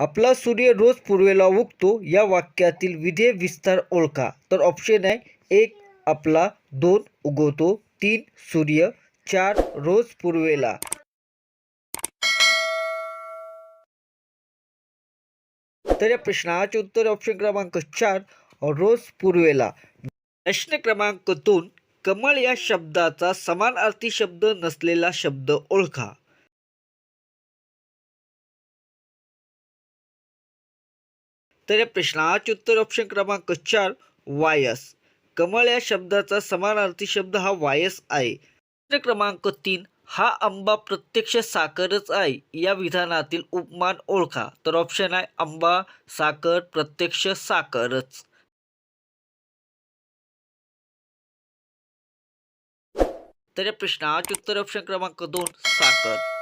आपला सूर्य रोज पूर्वेला उगतो या वाक्यातील विधेय विस्तार ओळखा. तर ऑप्शन आहे एक आपला दोन उगवतो तीन सूर्य चार रोज पूर्वेला. तर या प्रश्नाचे उत्तर ऑप्शन क्रमांक चार रोज पूर्वेला. प्रश्न क्रमांक दोन कमळ या शब्दाचा समानार्थी शब्द नसलेला शब्द ओळखा. तर या प्रश्नाचे उत्तर ऑप्शन क्रमांक चार वायस कमळ या शब्दाचा समानार्थी शब्द हा वायस आहे. प्रश्न क्रमांक तीन हा आंबा प्रत्यक्ष साखरच आहे. या विधानातील उपमान ओळखा. तर ऑप्शन आहे आंबा साखर प्रत्यक्ष साखरच. तर या प्रश्नाचे उत्तर ऑप्शन क्रमांक दोन साखर.